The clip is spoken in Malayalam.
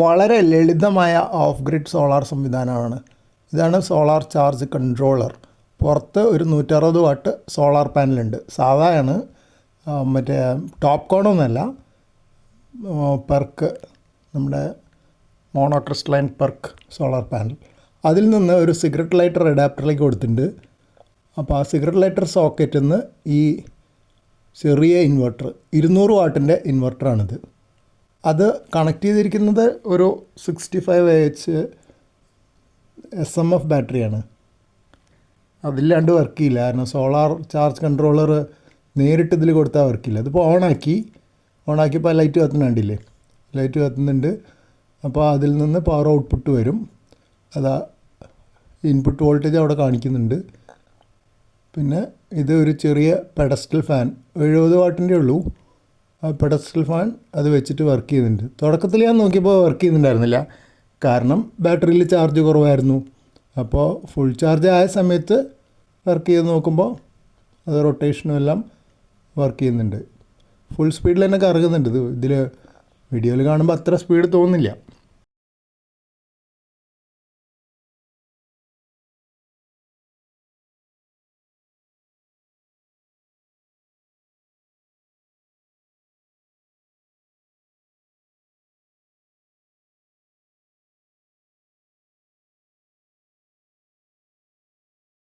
വളരെ ലളിതമായ ഓഫ് ഗ്രിഡ് സോളാർ സംവിധാനമാണ്. ഇതാണ് സോളാർ ചാർജ് കൺട്രോളർ പുറത്ത് ഒരു നൂറ്ററുപത് വാട്ട് സോളാർ പാനലുണ്ട് സാധാരണ മറ്റേ ടോപ്പ് കോണൊന്നുമല്ല പെർക്ക് നമ്മുടെ മോണോക്രിസ്റ്റലൈൻ പെർക്ക് സോളാർ പാനൽ അതിൽ നിന്ന് ഒരു സിഗരറ്റ് ലൈറ്റർ അഡാപ്റ്ററിലേക്ക് കൊടുത്തിട്ടുണ്ട്. അപ്പോൾ ആ സിഗരറ്റ് ലൈറ്റർ സോക്കറ്റിൽ നിന്ന് ഈ ചെറിയ ഇൻവെർട്ടർ ഇരുന്നൂറ് വാട്ടിന്റെ ഇൻവെർട്ടറാണിത് അത് കണക്ട് ചെയ്തിരിക്കുന്നത് ഒരു sixty five H S M F ബാറ്ററിയാണ്. അതില്ലാണ്ട് വർക്ക് ചെയ്യില്ല. കാരണം സോളാർ ചാർജ് കൺട്രോളർ നേരിട്ട് ഇതിൽ കൊടുത്താൽ വർക്ക് ചെയ്യില്ല. അതിപ്പോൾ ഓണാക്കി. ഓണാക്കിയപ്പോൾ ലൈറ്റ് കത്തുന്നുണ്ടില്ലേ ലൈറ്റ് കത്തുന്നുണ്ട്. അപ്പോൾ അതിൽ നിന്ന് പവർ ഔട്ട്പുട്ട് വരും. അതാ ഇൻപുട്ട് വോൾട്ടേജ് അവിടെ കാണിക്കുന്നുണ്ട്. പിന്നെ ഇത് ഒരു ചെറിയ പെഡസ്റ്റൽ ഫാൻ എഴുപത് വാട്ടിന്റെ ഉള്ളൂ. പെഡസ്റ്റൽ ഫാൻ അത് വെച്ചിട്ട് വർക്ക് ചെയ്യുന്നുണ്ട് തുടക്കത്തിൽ ഞാൻ നോക്കിയപ്പോൾ വർക്ക് ചെയ്യുന്നുണ്ടായിരുന്നില്ല കാരണം ബാറ്ററിയിൽ ചാർജ് കുറവായിരുന്നു. അപ്പോൾ ഫുൾ ചാർജ് ആയ സമയത്ത് വർക്ക് ചെയ്ത് നോക്കുമ്പോൾ അത് റൊട്ടേഷനും എല്ലാം വർക്ക് ചെയ്യുന്നുണ്ട്. ഫുൾ സ്പീഡിൽ തന്നെ കറങ്ങുന്നുണ്ട്. ഇത് ഇതിൽ വീഡിയോയിൽ കാണുമ്പോൾ അത്ര സ്പീഡ് തോന്നുന്നില്ല.